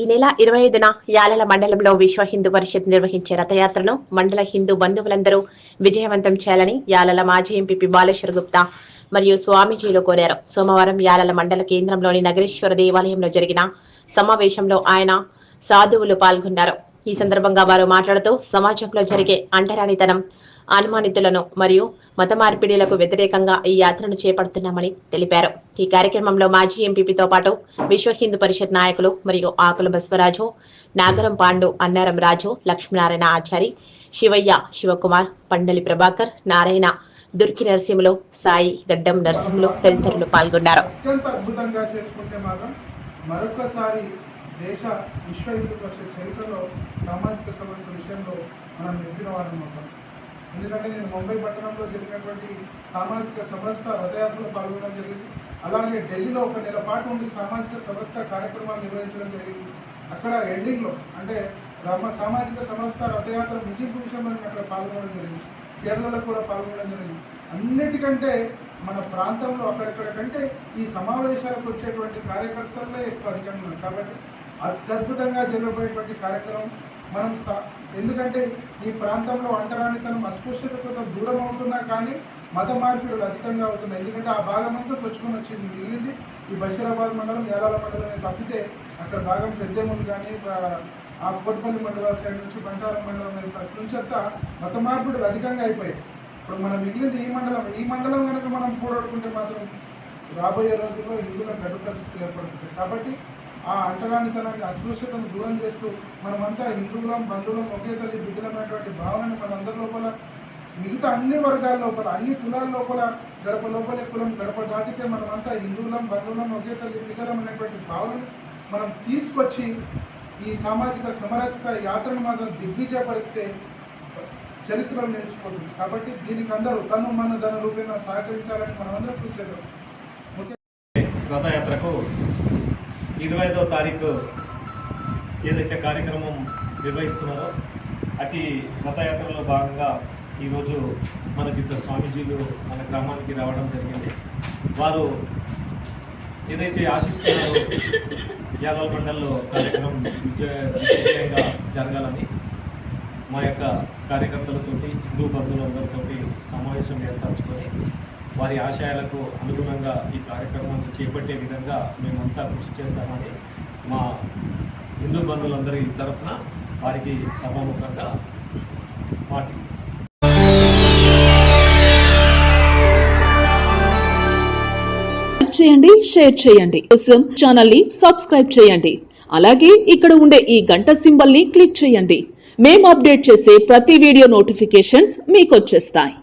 ఈ నెల ఇరవై ఐదున యాలల మండలంలో విశ్వ హిందూ పరిషత్ నిర్వహించే రథయాత్రను మండల హిందూ బంధువులందరూ విజయవంతం చేయాలని యాలల మాజీ ఎంపీ బాలేశ్వర్ గుప్తా మరియు స్వామీజీలు కోరారు. సోమవారం యాలల మండల కేంద్రంలోని నగరేశ్వర దేవాలయంలో జరిగిన సమావేశంలో ఆయన సాధువులు పాల్గొన్నారు. ఈ సందర్భంగా వారు మాట్లాడుతూ సమాజంలో జరిగే అంటరానితనం అనుమానితులను మరియు మత మార్పిడిలకు వ్యతిరేకంగా ఈ యాత్రను చేపడుతున్నామని తెలిపారు. ఈ కార్యక్రమంలో మాజీ ఎంపీపీతో పాటు విశ్వ హిందూ పరిషత్ నాయకులు మరియు ఆకుల బస్వరాజు నాగరం పాండు అన్నారం రాజు లక్ష్మీనారాయణ ఆచారి శివయ్య శివకుమార్ పండలి ప్రభాకర్ నారాయణ దుర్కి నరసింహులు సాయి గడ్డం నరసింహులు తదితరులు పాల్గొన్నారు. మరొకసారి దేశ విశ్వ హిందూ పరిషత్ చరిత్రలో సామాజిక సమస్య విషయంలో మనం నెగ్గిన వాళ్ళం అవుతాం. ఎందుకంటే నేను ముంబై పట్టణంలో జరిగినటువంటి సామాజిక సంస్థ రథయాత్రలో పాల్గొనడం జరిగింది. అలాగే ఢిల్లీలో ఒక నెల పాటు ఉండి సామాజిక సంస్థ కార్యక్రమాలు నిర్వహించడం జరిగింది. అక్కడ ఎండింగ్లో అంటే రామ సామాజిక సంస్థ రథయాత్ర ముగింపు విషయంలో అక్కడ పాల్గొనడం జరిగింది. కేరళలో కూడా పాల్గొనడం జరిగింది. అన్నిటికంటే మన ప్రాంతంలో అక్కడెక్కడ కంటే ఈ సమావేశాలకు వచ్చేటువంటి కార్యకర్తలే ఎక్కువ అధికంగా ఉన్నారు. కాబట్టి అత్యద్భుతంగా జరగబోయేటువంటి కార్యక్రమం మనం ఎందుకంటే ఈ ప్రాంతంలో అంటరానితనం అస్పృశ్యతతో కొంత దూరం అవుతున్నా కానీ మత మార్పిడులు అధికంగా అవుతున్నాయి. ఎందుకంటే ఆ భాగం అంతా తెచ్చుకొని వచ్చింది మిగిలింది ఈ బషీరాబాద్ మండలం యాలాల మండలం తప్పితే అక్కడ భాగం పెద్దేముంది కానీ ఆ కోట్పల్లి మండల సైడ్ నుంచి బంటారం మండలం వైపు అటు నుంచి అంతా మత మార్పిడులు అధికంగా అయిపోయాయి. ఇప్పుడు మనం మిగిలింది ఈ మండలం. ఈ మండలం కనుక మనం పోరాడుకుంటే మాత్రం రాబోయే రోజుల్లో హిందువుల గడ్డు పరిస్థితులు ఏర్పడుతుంది కాబట్టి ఆ అంటరానితనాన్ని అస్పృశ్యతను దూరం చేస్తూ మనమంతా హిందువులం బంధువులం ఒకే తల్లి బిడ్డలమైనటువంటి భావనని మనందరి లోపల మిగతా అన్ని వర్గాల లోపల అన్ని కులాల లోపల గడప లోపలి కులం గడప దాటితే మనమంతా హిందువులం బంధువులం ఒకే తల్లి బిడ్డలం అనేటువంటి భావనను మనం తీసుకొచ్చి ఈ సామాజిక సమరస్క యాత్రను మాత్రం దిగ్విజయపరిస్తే చరిత్రలో నిలిచిపోతుంది. కాబట్టి దీనికి అందరూ తను మన ధన రూపేణ సహకరించాలని మనమందరం కృషి చేద్దాం రథయాత్రకు ఇరవై ఐదవ తారీఖు ఏదైతే కార్యక్రమం నిర్వహిస్తున్నారో అతి రథయాత్రలో భాగంగా ఈరోజు మనకి ఇద్దరు స్వామీజీలు మన గ్రామానికి రావడం జరిగింది. వారు ఏదైతే ఆశిస్తున్నారో యాదవ మండల్లో కార్యక్రమం విజయంగా జరగాలని మా యొక్క కార్యకర్తలతోటి హిందూ బంధువులందరితోటి సమావేశం ఏర్పరచుకొని వారి ఆశయాలకు అనుగుణంగా ఈ కార్యక్రమాన్ని చేపట్టే విధంగా మేమంతా కృషి చేస్తామని మా హిందూ బంధువులందరి తరఫున వారికి సభాముఖంగా పాటిస్తాం చేయండి షేర్ చేయండి. కోసం ఛానల్ని సబ్స్క్రైబ్ చేయండి. అలాగే ఇక్కడ ఉండే ఈ గంట సింబల్ని క్లిక్ చేయండి. మేము అప్డేట్ చేసే ప్రతి వీడియో నోటిఫికేషన్స్ మీకు వచ్చేస్తాయి.